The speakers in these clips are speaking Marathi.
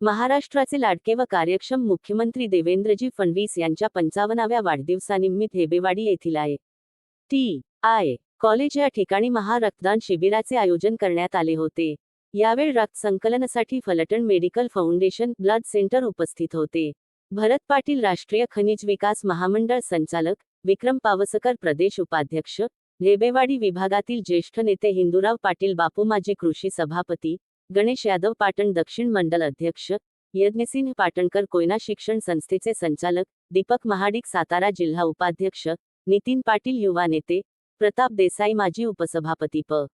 महाराष्ट्राचे लाडके व कार्यक्षम मुख्यमंत्री देवेंद्रजी फडणवीस यांच्या पंचावन्नाव्या वाढदिवसानिमित्त हेबेवाडी येथील आहे. टी. आय. कॉलेज या ठिकाणी महारक्तदान शिबिराचे आयोजन करण्यात आले होते. यावेळी रक्त संकलनासाठी Phaltan medical foundation blood centre उपस्थित होते. भरत पाटील राष्ट्रीय खनिज विकास महामंडळ संचालक विक्रम पावसकर प्रदेश उपाध्यक्ष रेबेवाडी विभागातील ज्येष्ठ नेते हिंदूराव पाटील बापू माजी कृषी सभापती गणेश यादव पाटण दक्षिण मंडल अध्यक्ष यज्ञसिंह पाटणकर कोयना शिक्षण संस्थेचे संचालक दीपक महाडिक सातारा जिल्हा उपाध्यक्ष नितीन पाटील युवा नेते प्रताप देसाई माजी उपसभापती प.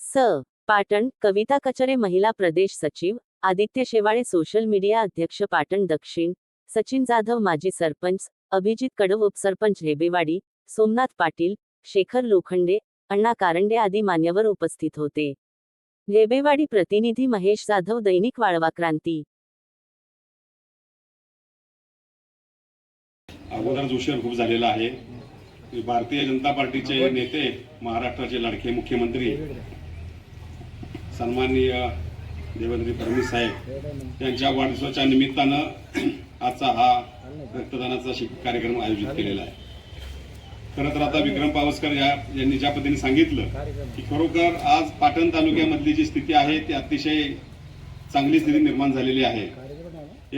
स. पाटण कविता कचरे महिला प्रदेश सचिव आदित्य शेवाळे सोशल मीडिया अध्यक्ष पाटण दक्षिण सचिन जाधव माजी सरपंच अभिजित कडव उपसरपंच हेबेवाडी सोमनाथ पाटील शेखर लोखंडे अण्णा कारंडे आदी मान्यवर उपस्थित होते. ढेबेवाडी प्रतिनिधी महेश जाधव दैनिक वाळवा क्रांती अगोदर उशीर खूप झालेला आहे. भारतीय जनता पार्टीचे नेते महाराष्ट्राचे लाडके मुख्यमंत्री सन्माननीय देवेंद्र फडणवीस साहेब यांच्या वाढदिवसाच्या निमित्तानं आजचा हा रक्तदानाचा कार्यक्रम आयोजित केलेला आहे. खरं तर आता विक्रम पावसकर या यांनी ज्या पद्धतीने सांगितलं की खरोखर आज पाटण तालुक्यामधली जी स्थिती आहे ती अतिशय चांगली स्थिती निर्माण झालेली आहे.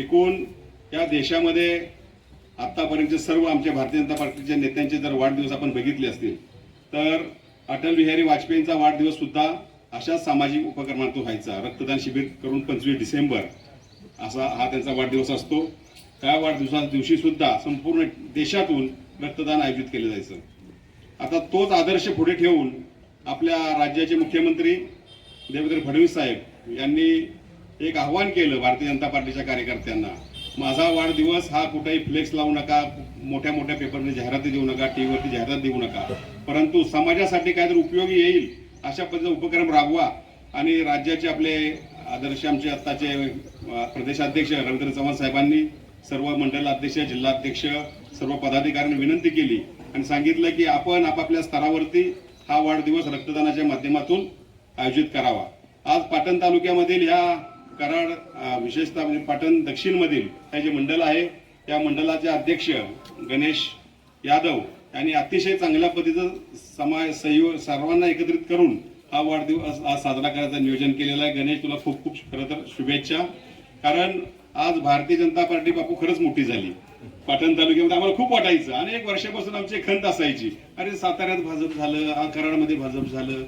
एकूण या देशामध्ये आतापर्यंत सर्व आमच्या भारतीय जनता पार्टीच्या नेत्यांचे जर वाढदिवस आपण बघितले असतील तर अटल बिहारी वाजपेयींचा वाढदिवस सुद्धा अशाच सामाजिक उपक्रमातून व्हायचा. रक्तदान शिबिर करून पंचवीस डिसेंबर असा हा त्यांचा वाढदिवस असतो. त्या वाढदिवसा दिवशी सुद्धा संपूर्ण देशातून रक्तदान आयोजित केलं जायचं. आता तोच आदर्श पुढे ठेवून आपल्या राज्याचे मुख्यमंत्री देवेंद्र फडणवीस साहेब यांनी एक आव्हान केलं भारतीय जनता पार्टीच्या कार्यकर्त्यांना माझा वाढदिवस हा कुठेही फ्लेक्स लावू नका मोठ्या मोठ्या पेपरने जाहिराती देऊ नका टीव्हीवरती जाहिरात देऊ नका. परंतु समाजासाठी काहीतरी उपयोगी येईल अशा पद्धतीचा उपक्रम राबवा आणि राज्याचे आपले आदर्श आमचे आत्ताचे प्रदेशाध्यक्ष रवींद्र चव्हाण साहेबांनी सर्व मंडल अध्यक्ष जिल्हाध्यक्ष सर्व पदाधिकाऱ्यांनी विनंती केली आणि सांगितलं की आपण आपापल्या स्तरावरती हा वाढदिवस रक्तदानाच्या माध्यमातून आयोजित करावा. आज पाटण तालुक्यामधील ह्या कराड विशेषतः म्हणजे पाटण दक्षिणमधील हे जे मंडल आहे या मंडलाचे अध्यक्ष गणेश यादव यांनी अतिशय चांगल्या पद्धतीचं समाज सहयोग सर्वांना एकत्रित करून हा वाढदिवस आज साजरा करायचं नियोजन केलेलं आहे. गणेश तुला खूप खूप खरं तर शुभेच्छा. कारण आज भारतीय जनता पार्टी बापू खरंच मोठी झाली. पाटण तालुक्यामध्ये आम्हाला खूप वाटायचं. आणि एक वर्षापासून आमची खंत असायची. अरे साताऱ्यात भाजप झालं कराडमध्ये भाजप झालं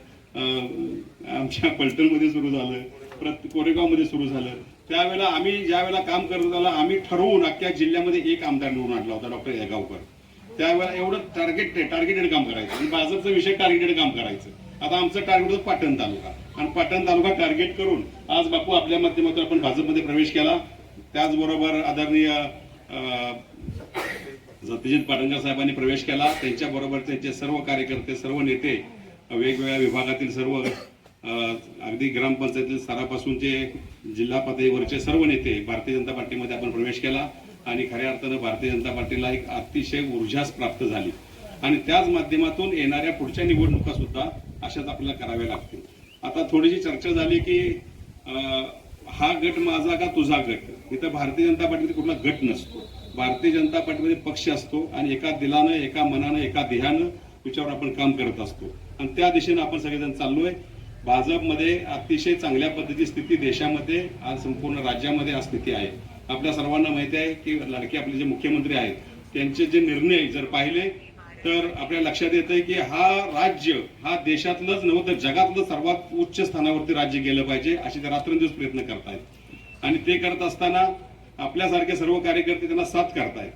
आमच्या पलटणमध्ये सुरू झालं प्रत कोरेगावमध्ये सुरू झालं. त्यावेळेला आम्ही ज्या वेळेला काम करत आलो आम्ही ठरवून अख्ख्या जिल्ह्यामध्ये एक आमदार निवडून आणला होता डॉक्टर येगावकर. त्यावेळेला एवढं टार्गेट टार्गेटेड काम करायचं. आणि भाजपचा विषय टार्गेटेड काम करायचं. आता आमचं टार्गेट होतं पाटण तालुका. आणि पाटण तालुका टार्गेट करून आज बापू आपल्या माध्यमातून आपण भाजपमध्ये प्रवेश केला. त्याचबरोबर आदरणीय सत्यजित पाटणकर साहेबांनी प्रवेश केला. त्यांच्याबरोबर त्यांचे सर्व कार्यकर्ते सर्व नेते वेगवेगळ्या विभागातील सर्व अगदी ग्रामपंचायतील स्तरापासूनचे जिल्हा पातळीवरचे सर्व नेते भारतीय जनता पार्टीमध्ये आपण प्रवेश केला आणि खऱ्या अर्थानं भारतीय जनता पार्टीला एक अतिशय ऊर्जाच प्राप्त झाली. आणि त्याच माध्यमातून येणाऱ्या पुढच्या निवडणुका सुद्धा अशाच आपल्याला कराव्या लागतील. आता थोडीशी चर्चा झाली की हा गट माझा का तुझा गट? इथं भारतीय जनता पार्टीमध्ये कुठला गट नसतो. भारतीय जनता पार्टीमध्ये पक्ष असतो आणि एका दिलानं एका मनानं एका देहानं विचार आपण काम करत असतो. आणि त्या दिशेनं आपण सगळेजण चाललोय. भाजपमध्ये अतिशय चांगल्या पद्धतीची स्थिती देशामध्ये आज संपूर्ण राज्यामध्ये आज स्थिती आहे. आपल्या सर्वांना माहिती आहे की लाडके आपले जे मुख्यमंत्री आहेत त्यांचे जे निर्णय जर पाहिले तर आपल्या लक्षात येतंय की हा राज्य हा देशातलंच नव्हतं तर जगातलं सर्वात उच्च स्थानावरती राज्य गेलं पाहिजे असे ते रात्रंदिवस प्रयत्न करतायत. आणि ते करत असताना आपल्यासारखे सर्व कार्यकर्ते त्यांना साथ करतायत.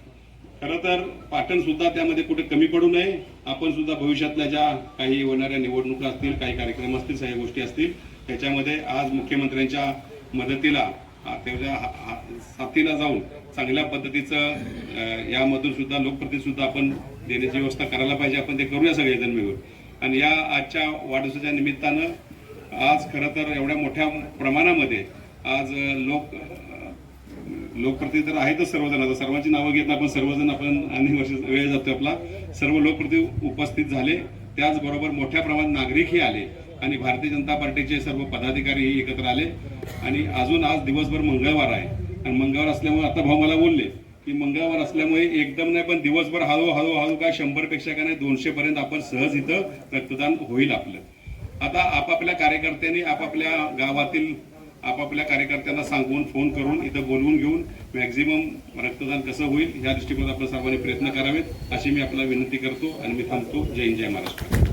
खरं तर पाटण सुद्धा त्यामध्ये कुठे कमी पडू नये. आपण सुद्धा भविष्यातल्या ज्या काही होणाऱ्या निवडणुका असतील काही कार्यक्रम असतील सगळ्या गोष्टी असतील त्याच्यामध्ये आज मुख्यमंत्र्यांच्या मदतीला त्याच्या साथीला जाऊन चांगल्या पद्धतीचं यामधून सुद्धा लोकप्रतिनिधी सुद्धा आपण देण्याची व्यवस्था करायला पाहिजे. आपण ते करूया सगळेजण मिळून. आणि या आजच्या वाढदिवसाच्या निमित्तानं आज खरं तर एवढ्या मोठ्या प्रमाणामध्ये आज लोक लोकप्रतिनिधी तर आहेतच सर्वजण. आता सर्वांची नावं घेत आपण सर्वजण आपण अनेक वर्ष वेळ जातो आपला. सर्व लोकप्रतिनिधी उपस्थित झाले. त्याचबरोबर मोठ्या प्रमाणात नागरिकही आले. आणि भारतीय जनता पार्टीचे सर्व पदाधिकारीही एकत्र आले. आणि अजून आज दिवसभर मंगळवार आहे. आणि मंगळवार असल्यामुळे आता भाऊ मला बोलले की मंगळवार असल्यामुळे एकदम नाही पण दिवसभर हळू हळू हळू काय शंभरपेक्षा का काय नाही दोनशेपर्यंत आपण सहज इथं रक्तदान होईल आपलं. आता आपापल्या कार्यकर्त्यांनी आपापल्या गावातील आपापल्या कार्यकर्त्यांना सांगून फोन करून इथं बोलवून घेऊन मॅक्झिमम रक्तदान कसं होईल या दृष्टिकोनात आपण सर्वांनी प्रयत्न करावेत अशी मी आपल्याला विनंती करतो आणि मी थांबतो. जय हिंद जय महाराष्ट्र.